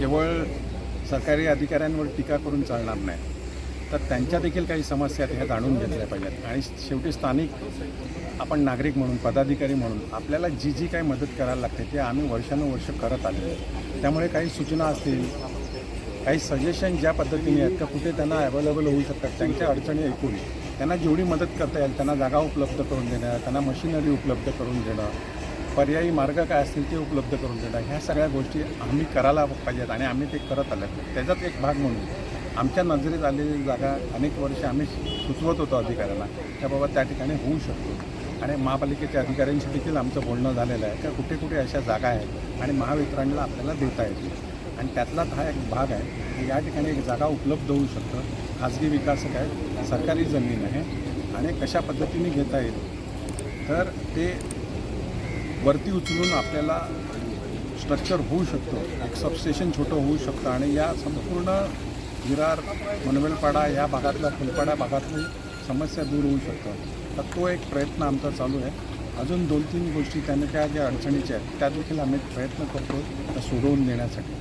केवळ सरकारी अधिकाऱ्यांवर टीका करून चालणार नाही. तर त्यांच्या देखील काही समस्या आहेत ह्या जाणून घेतल्या पाहिजेत. आणि शेवटी स्थानिक आपण नागरिक म्हणून पदाधिकारी म्हणून आपल्याला जी जी काही मदत करायला लागते ते आम्ही वर्षानुवर्ष करत आले त्यामुळे काही सूचना असतील काही सजेशन ज्या पद्धतीने आहेत का कुठे त्यांना अवेलेबल होऊ शकतात त्यांच्या अडचणी ऐकून त्यांना जेवढी मदत करता येईल त्यांना जागा उपलब्ध करून देणं त्यांना मशिनरी उपलब्ध करून देणं पर्यायी मार्ग काय असतील ते उपलब्ध करून देणं ह्या सगळ्या गोष्टी आम्ही करायला पाहिजेत आणि आम्ही ते करत आलो. त्याचाच एक भाग म्हणून आमच्या नजरेत आलेली जागा अनेक वर्ष आम्ही सुचवत होतो अधिकाऱ्यांना त्याबाबत त्या ठिकाणी होऊ शकतो. आणि महापालिकेच्या अधिकाऱ्यांशी देखील आमचं बोलणं झालेलं आहे का कुठे कुठे अशा जागा आहेत आणि महावितरणला आपल्याला देता येतील. आणि त्यातलाच हा एक भाग आहे की या ठिकाणी एक जागा उपलब्ध होऊ शकतं. खाजगी विकासक आहे सरकारी जमीन आहे आणि कशा पद्धतीने घेता येईल. तर ते वरती उचलून आपल्याला स्ट्रक्चर होऊ शकतं. एक सबस्टेशन छोटं होऊ शकतं. आणि या संपूर्ण विरार मनवेलपाडा या भागातल्या फुलपाडा भागातली समस्या दूर होऊ शकतं तर तो एक प्रयत्न आमचा चालू आहे. अजून दोन तीन गोष्टी त्याने त्या ज्या अडचणीच्या आहेत त्या देखील आम्ही प्रयत्न करतो त्या सोडवून देण्यासाठी.